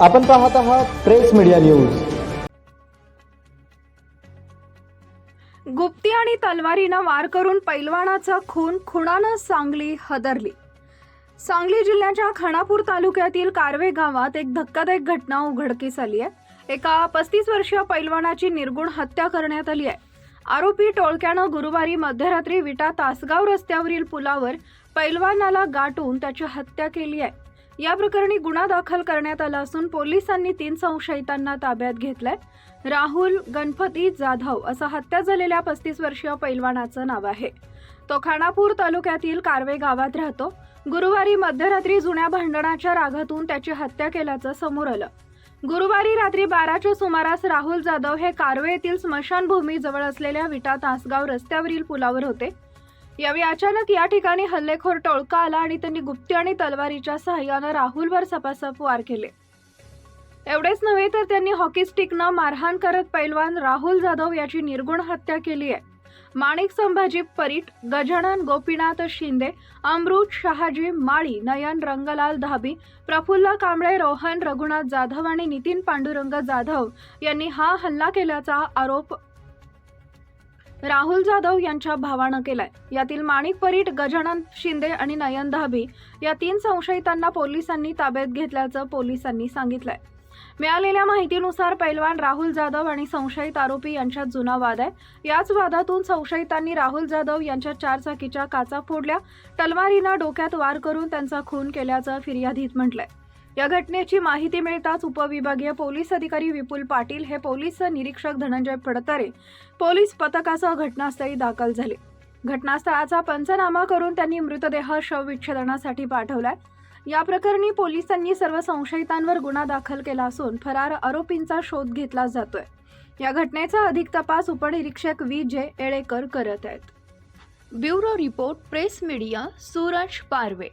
आपण पाहत आहात प्रेस मीडिया न्यूज. गुप्ती आणि तलवारीनं वार करून पैलवानाचा खून खुणानं सांगली हदरली. सांगली जिल्ह्याच्या खानापूर तालुक्यातील कारवे गावात एक धक्कादायक घटना उघडकीस आली आहे. एका पस्तीस वर्षीय पैलवानाची निर्गुण हत्या करण्यात आली आहे. आरोपी टोळक्यानं गुरुवारी मध्यरात्री विटा तासगाव रस्त्यावरील पुलावर पैलवानाला गाठून त्याची हत्या केली आहे. या प्रकरणी गुन्हा दाखल करण्यात आला असून पोलिसांनी तीन संशयितांना ताब्यात घेतलंय. राहुल गणपती जाधव असं हत्या झालेल्या पस्तीस वर्षीय पैलवानाचं नाव आहे. तो खानापूर तालुक्यातील कारवे गावात राहतो. गुरुवारी मध्यरात्री जुन्या भांडणाच्या रागातून त्याची हत्या केल्याचं समोर आलं. गुरुवारी रात्री बाराच्या सुमारास राहुल जाधव हे कारवे येथील स्मशानभूमी जवळ असलेल्या विटा तासगाव रस्त्यावरील पुलावर होते. यावेळी अचानक या ठिकाणी हल्लेखोर टोळका आला आणि त्यांनी गुप्ती आणि तलवारीच्या सहाय्यानं राहुलवर सपासप वार केले. एवढेच नव्हे तर त्यांनी हॉकी स्टिकनं मारहाण करत पैलवान राहुल जाधव याची निर्गुण हत्या केली आहे. माणिक संभाजी परीट गजानन गोपीनाथ शिंदे अमृत शहाजी माळी नयन रंगलाल धाबी प्रफुल्ल कांबळे रोहन रघुनाथ जाधव आणि नितीन पांडुरंग जाधव यांनी हा हल्ला केल्याचा आरोप राहुल जाधव यांच्या भावानं केलाय. यातील माणिक परीट गजानन शिंदे आणि नयन धाबी या तीन संशयितांना पोलिसांनी ताब्यात घेतल्याचं पोलिसांनी सांगितलंय. मिळालेल्या माहितीनुसार पैलवान राहुल जाधव आणि संशयित आरोपी यांच्यात जुना वाद आहे. याच वादातून संशयितांनी राहुल जाधव यांच्या चारचाकीच्या काचा फोडल्या. तलवारीनं डोक्यात वार करून त्यांचा खून केल्याचं फिर्यादीत म्हटलंय. या घटनेची माहिती मिळताच उपविभागीय पोलीस अधिकारी विपुल पाटील हे पोलीस निरीक्षक धनंजय फडतरे पोलीस पथकासह घटनास्थळी दाखल झाले. घटनास्थळाचा पंचनामा करून त्यांनी मृतदेह शवविच्छेदनासाठी पाठवलाय. या प्रकरणी पोलिसांनी सर्व संशयितांवर गुन्हा दाखल केला असून फरार आरोपींचा शोध घेतला जातोय. या घटनेचा अधिक तपास उपनिरीक्षक व्ही. जे. येळेकर करत आहेत. Bureau report press media Suraj Parve.